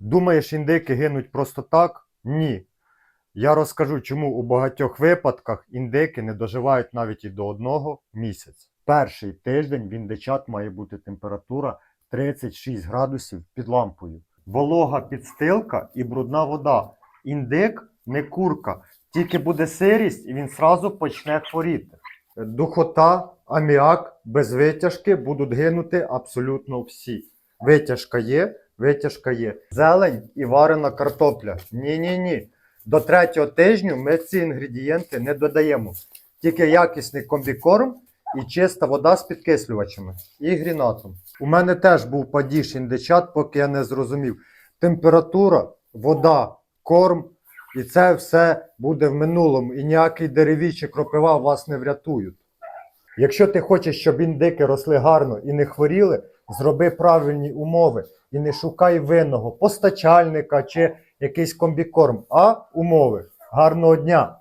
Думаєш, індики гинуть просто так? Ні. Я розкажу, чому у багатьох випадках індики не доживають навіть і до одного місяця. Перший тиждень в індичат має бути температура 36 градусів під лампою. Волога підстилка і брудна вода. Індик не курка. Тільки буде сирість, і він сразу почне хворіти. Духота, аміак без витяжки будуть гинути абсолютно всі. Витяжка є, витяжка є. Зелень і варена картопля. Ні-ні-ні. До третього тижню ми ці інгредієнти не додаємо. Тільки якісний комбікорм і чиста вода з підкислювачами і грінатом. У мене теж був падіж індичат, поки я не зрозумів. Температура, вода, корм, і це все буде в минулому. І ніякий деревій чи кропива вас не врятують. Якщо ти хочеш, щоб індики росли гарно і не хворіли, зроби правильні умови і не шукай винного постачальника чи якийсь комбікорм, а умови. Гарного дня!